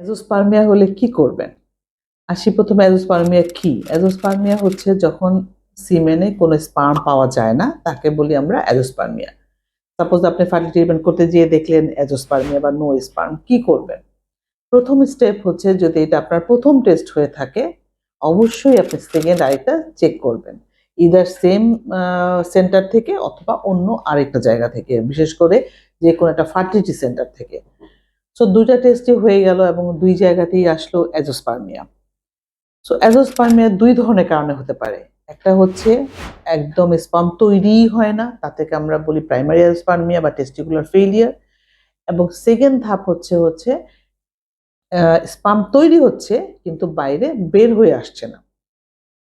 Azoospermia হলে কি করবেন? আসি প্রথমে অ্যাজোস্পার্মিয়া কি? অ্যাজোস্পার্মিয়া হচ্ছে যখন সিমেনে কোনো স্পার্ম পাওয়া যায় না, তাকে বলি আমরা অ্যাজোস্পার্মিয়া। সাপোজ আপনি ফার্টিলিটি ট্রিটমেন্ট করতে গিয়ে দেখলেন অ্যাজোস্পার্মিয়া বা নো স্পার্ম, কি করবেন? প্রথম স্টেপ হচ্ছে যদি এটা আপনার প্রথম টেস্ট হয়ে থাকে, অবশ্যই আপনি সেকেন্ড আরেকটা চেক করবেন। ইদার সেম সেন্টার থেকে অথবা অন্য আরেকটা জায়গা থেকে, বিশেষ করে যে কোনো একটা ফার্টিলিটি সেন্টার থেকে। সো দুইটা টেস্টই হয়ে গেল এবং দুই জায়গাতেই আসলো অ্যাজোস্পার্মিয়া। সো অ্যাজোস্পার্মিয়া দুই ধরনের কারণে হতে পারে। একটা হচ্ছে একদম স্পাম তৈরিই হয় না তাদেরকে আমরা বলি প্রাইমারি অ্যাজোস্পার্মিয়া বা টেস্টিকুলার ফেলিয়ার এবং সেকেন্ড ধাপ হচ্ছে হচ্ছে স্পাম তৈরি হচ্ছে কিন্তু বাইরে বের হয়ে আসছে না।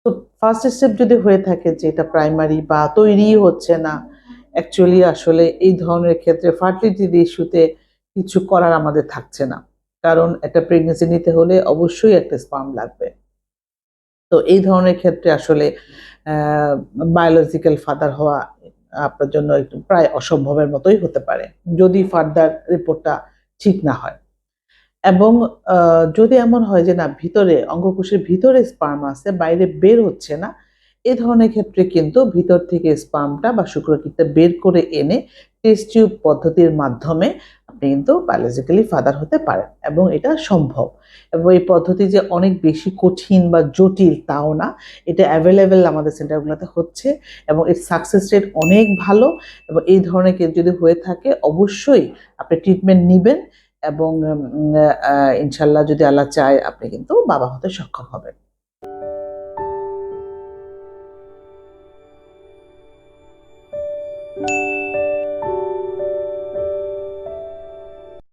তো ফার্স্ট স্টেপ যদি হয়ে থাকে যে এটা প্রাইমারি বা তৈরি হচ্ছে না অ্যাকচুয়ালি আসলে এই ধরনের ক্ষেত্রে ফার্টিলিটির ইস্যুতে কিছু করার আমাদের থাকছে না। কারণ একটা প্রেগনেন্সি নিতে হলে অবশ্যই একটা স্পাম লাগবে। তো এই ধরনের ক্ষেত্রে আসলে বায়োলজিক্যাল ফাদার হওয়া আপনার জন্য একটু প্রায় অসম্ভবের মতোই হতে পারে, যদি ফার্দার রিপোর্টটা ঠিক না হয়। এবং যদি এমন হয় যে না, ভিতরে, অঙ্গকোষের ভিতরে স্পার্ম আছে, বাইরে বের হচ্ছে না, এ ধরনের ক্ষেত্রে কিন্তু ভিতর থেকে স্পার্মটা বা শুক্রকীটটা বের করে এনে টেস্ট টিউব পদ্ধতির মাধ্যমে আপনি কিন্তু বায়োলজিক্যালি ফাদার হতে পারেন এবং এটা সম্ভব। এবং এই পদ্ধতি যে অনেক বেশি কঠিন বা জটিল তাও না, এটা অ্যাভেলেবেল আমাদের সেন্টারগুলোতে হচ্ছে এবং এর সাকসেস রেট অনেক ভালো এবং এই ধরনের কেস যদি হয়ে থাকে, অবশ্যই আপনি ট্রিটমেন্ট নেবেন এবং ইনশাল্লাহ যদি আল্লাহ চায়, আপনি কিন্তু বাবা হতে সক্ষম হবেন।